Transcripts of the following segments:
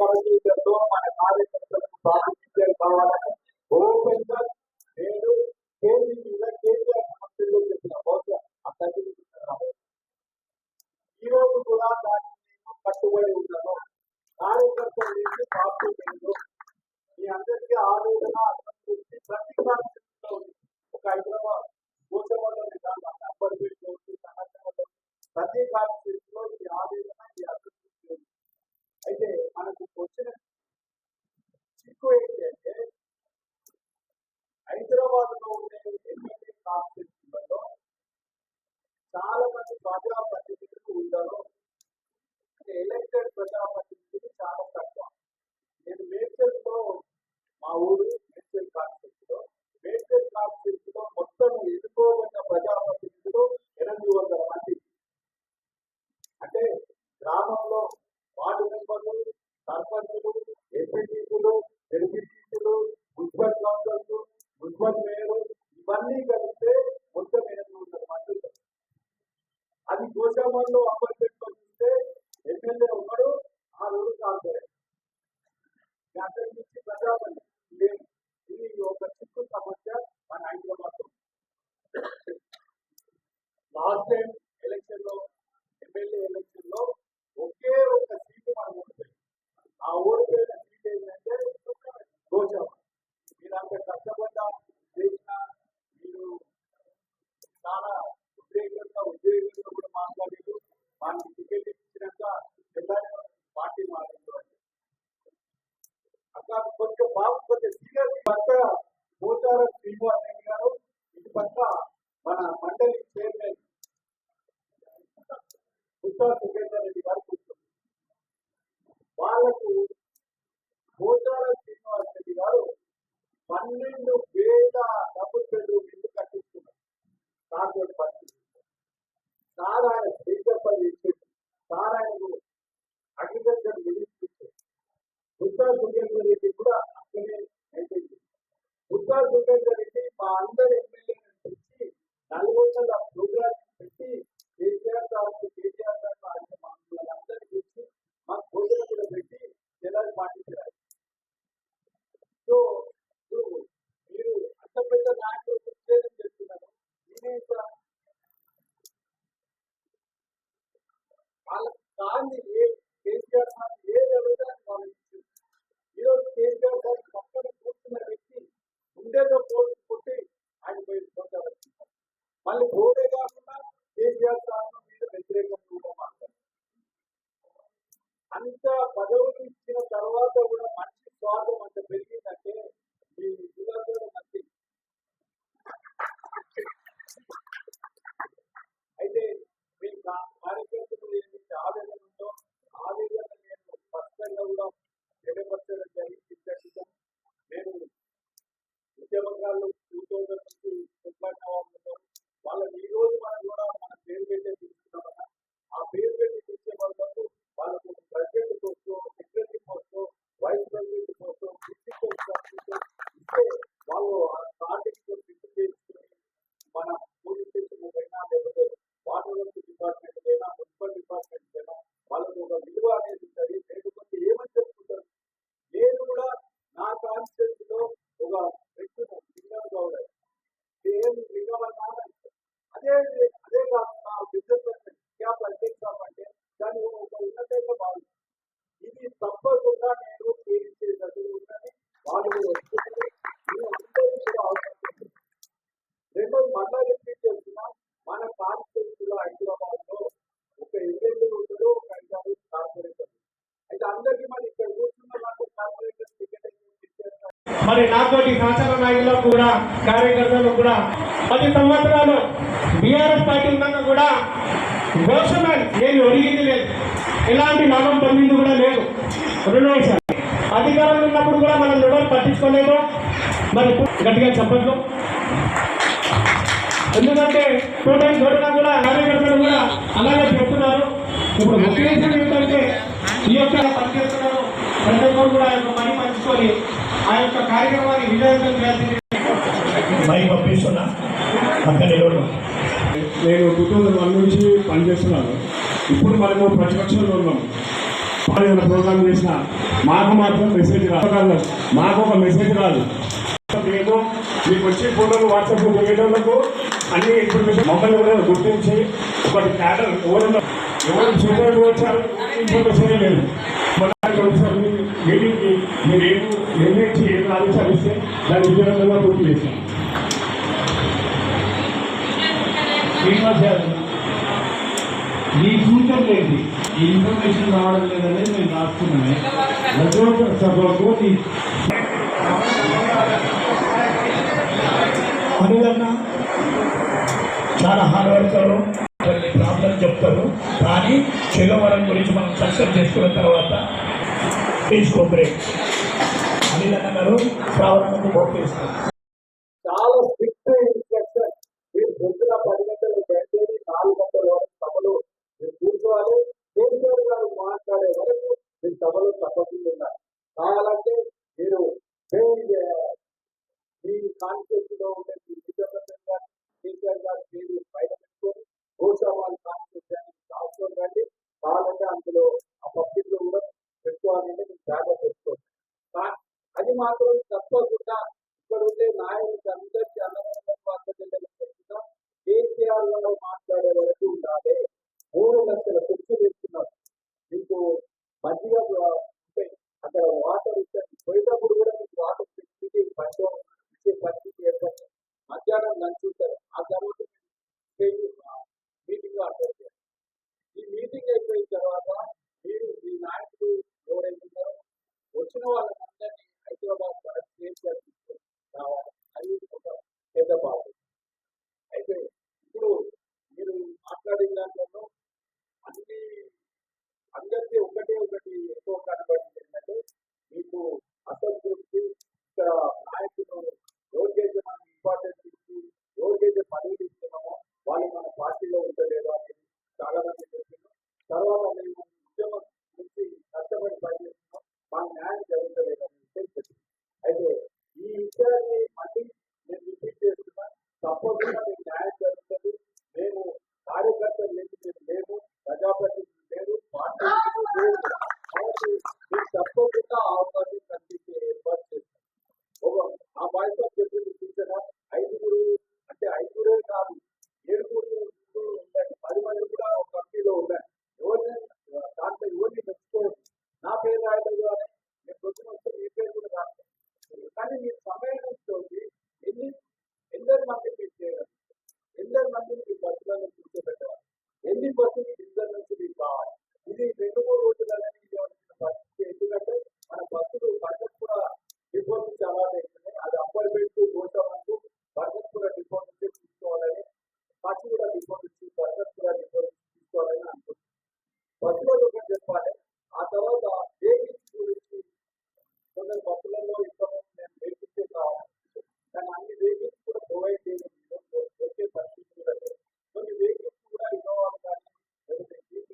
పరిస్థితుల్లో మన కార్యకర్తలకు ప్రాతినిధ్యం కావాలని ఓపెన్ గా నేను కేజీ మీద కేసీఆర్ సమస్యల్లో చెప్పిన బహుశా అందరికీ ఈ రోజు కూడా దాన్ని నేను కట్టుబడి ఉన్నాను కార్యకర్తల నుంచి పార్టీ లేదు మీ అందరికీ ఆవేదన అసంతృప్తి ప్రతి కార్యక్రమంలో ఉంది ఒక హైదరాబాద్ కూర్చోవడం విధానం అప్పటి ప్రతి కార్యక్రమం them 啊，赶紧！మరి నాతోటి సహచర నాయకులకు కూడా కార్యకర్తలు కూడా పది సంవత్సరాలు బీఆర్ఎస్ పార్టీ ఉన్నాక కూడా ఘోషమని నేను ఒరిగింది లేదు. ఎలాంటి లాభం పొందింది కూడా లేదు. రెండు అధికారంలో ఉన్నప్పుడు కూడా మనం ఎవరు పట్టించుకోలేదు. మరి గట్టిగా చెప్పట్లు ఎందుకంటే టోటల్ చూడగా కూడా కార్యకర్తలు కూడా అలాగే చెప్తున్నారు. ఇప్పుడు ఉద్దేశం ఏంటంటే ఈ యొక్క పనిచేస్తున్నారు. ప్రజలు కూడా కూడా పని పంచుకొని ఆ యొక్క కార్యక్రమాన్ని విజయవంతం చేయాల్సింది. నేను టూ థౌజండ్ వన్ నుంచి పనిచేస్తున్నాను. ఇప్పుడు మనము ప్రతిపక్షంలో ఉన్నాము ఏదైనా ప్రోగ్రామ్ చేసిన మాకు మాత్రం మెసేజ్ రాదు. మాకు ఒక మెసేజ్ రాదు. మేము మీకు వచ్చే ఫోటోలు వాట్సాప్ దిగేటోళ్ళకు అన్ని ఇన్ఫర్మేషన్ మొబైల్ ఎవరైనా గుర్తించి ఒకటి క్యాడర్ ఎవరైనా ఎవరు చూడడానికి వచ్చారు ఇన్ఫర్మేషన్ లేదు. మొన్న ఒకసారి మీటింగ్కి మీరు ఏమి నిర్ణయించి ఏం ఆదేశాలు ఇస్తే దాన్ని విజయవంతంగా పూర్తి చేశాం. శ్రీనివాస్ యాదవ్ ఈ సూచన ఏంటి? ఈ ఇన్ఫర్మేషన్ రావడం లేదనేది నేను రాస్తున్నాను రజోత్సవ సభకు ఈ చాలా హార్డ్ వర్కర్ కొన్ని ప్రాబ్లం చెప్తారు. కానీ చిగవరం గురించి మనం సక్సెస్ చేసుకున్న తర్వాత తీసుకో బ్రేక్. అనిలన్న గారు చేస్తారు చాలా స్ట్రిక్ట్ ఇన్స్ట్రక్షన్ మీరు పొద్దున పది గంటలకు బయలుదేరి నాలుగు గంటల వరకు సభలో మీరు కూర్చోవాలి. కేసీఆర్ గారు మాట్లాడే వరకు మీరు సభలో తప్పకుండా చాలా తప్పకుండా ఇక్కడ ఉండే నాయకులకి అందరికీ అన్నదానం చెప్తున్నా కేసీఆర్ గారు మాట్లాడే వరకు ఉండాలి. మూడు లక్షల కుర్చీలు ఇస్తున్నారు మీకు మధ్య ఉంటాయి అక్కడ వాటర్ ఇచ్చారు పోయేటప్పుడు కూడా మీకు వాటర్ ఫెసిలిటీ పంచం ఇచ్చే పరిస్థితి ఏర్పడింది మధ్యాహ్నం లంచ్ ఉంటారు ఆ తర్వాత మీటింగ్ అటెండ్ చేయాలి ఈ మీటింగ్ అయిపోయిన తర్వాత మీరు మీ నాయకులు ఎవరైతే ఉన్నారో వచ్చిన వాళ్ళందరినీ హైదరాబాద్ వరకు స్టేషన్ తీసుకొని రావాలి అది ఒక పెద్ద బాధ్యత అయితే ఇప్పుడు మీరు మాట్లాడిన దాంట్లో అన్ని అందరికీ ఒకటే ఒకటి ఎక్కువ కనబడింది ఏంటంటే మీకు అసంతృప్తి ఇక్కడ నాయకులు ఎవరికైతే మనం ఇంపార్టెన్స్ ఇచ్చి ఎవరికైతే పదవులు ఇస్తున్నామో వాళ్ళు మన పార్టీలో ఉండలేరు అని చాలా మంది చెప్తున్నారు తర్వాత మేము ఉద్యమం నుంచి కష్టపడి పనిచేస్తున్నాం మా న్యాయం జరుగుతలేదు అని విషయం చెప్పింది అయితే ఈ విషయాన్ని మళ్ళీ నేను రిపీట్ చేస్తున్నా. తప్పకుండా మీకు న్యాయం జరుగుతుంది. మేము కార్యకర్తలు లేదు మీరు లేరు ప్రజాప్రతినిధులు లేదు పార్టీ లేరు. కాబట్టి మీకు తప్పకుండా అవకాశం కల్పించే ఏర్పాటు చేస్తాం ఒక ఆ బాయ్స్ చెప్పింది చూసారా? ఐదుగురు అంటే ఐదుగురే కాదు ఏడుగురు ముగ్గురు ఉండండి పది మంది కూడా ఒక కంపెనీలో ఉండండి ఎవరిని దాంట్లో ఎవరిని మెచ్చుకోవద్దు నా పేరు రాయలేదు అని నేను పొద్దున వస్తే మీ పేరు కూడా రాస్తాను కానీ మీ సమయంతో ఎన్ని ఎందరి మంది మీరు చేయగలరు ఎందరి మందిని మీ బస్సులలో కూర్చోబెట్టాలి ఎన్ని బస్సులు ఇద్దరు నుంచి మీకు కావాలి ఇది రెండు మూడు రోజులనే ఇవ్వాల్సిన పరిస్థితి ఎందుకంటే మన బస్సులు బడ్జెట్ కూడా డిపోట్ నుంచి అలవాటు అవుతుంది అది అప్పర్ పెట్టు గోసామంటూ బడ్జెట్ కూడా డిపోట్ నుంచి తీసుకోవాలని బస్సు కూడా డిపోట్ నుంచి బడ్జెట్ కూడా డిపోట్ నుంచి తీసుకోవాలని అనుకుంటున్నాను బస్సులో ఒకటి చెప్పాలి ఆ తర్వాత వేగిన్స్ గురించి కొందరు బస్సులలో ఇంతకుముందు నేను వేగిన్సే కావాలి కానీ అన్ని వెహికల్స్ కూడా ప్రొవైడ్ చేయడం వచ్చే పరిస్థితి కూడా లేదు. కొన్ని వెహికల్స్ కూడా కానీ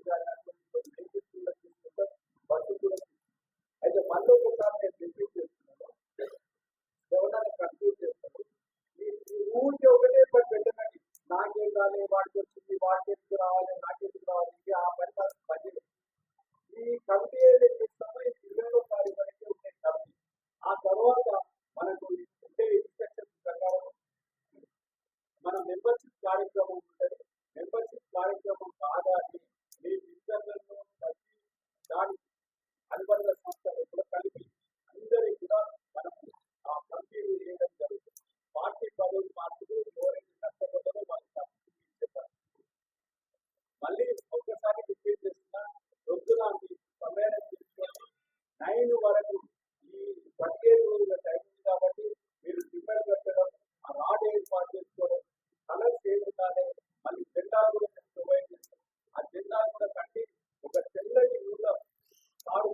కానీ కొన్ని వెహికల్స్ కూడా బస్సు కూడా అయితే మళ్ళీ ఒకసారి నేను రిపీట్ చేస్తున్నాను. ఎవరైనా కన్ఫ్యూజ్ ఊరికి ఒకటే పని నాకేం వాడికి వచ్చింది వాడికి రావాలి నాకెందుకు రావాలి ఇది ఆ పని కాదు, పని లేదు. ఈ కమిటీ ఏదైతే ఇస్తామో ఇది ఇరవై తారీఖు వరకే ఉండే కమిటీ ఆ తర్వాత మనకు ఉండే ఇన్స్ట్రక్షన్స్ ప్రకారం మన మెంబర్షిప్ కార్యక్రమం ఉంటుంది మెంబర్షిప్ కార్యక్రమం కాగానే మీ మిత్రులను ప్రతి దాని అనుబంధ సంస్థలు కూడా కలిపి అందరికీ కూడా మనం ఆ కమిటీలు వేయడం జరుగుతుంది పార్టీ పదవులు మార్పులు ఎవరైతే కష్టపడ్డారో వాళ్ళకి సబ్సిడీ చెప్పాలి మళ్ళీ ఒక్కసారి రిపీట్ చేసిన రొద్దున మీ సమయాన్ని తీసుకొని నైన్ వరకు ఈ పదిహేను రోజుల టైం ఉంది కాబట్టి మీరు డిపెండ్ పెట్టడం ఆ రాడ్ ఏర్పాటు చేసుకోవడం కలర్స్ ఏమి ఉండాలి మళ్ళీ జెండా కూడా ఆ కూడా కట్టి ఒక తెల్లటి ఊళ్ళో తాడు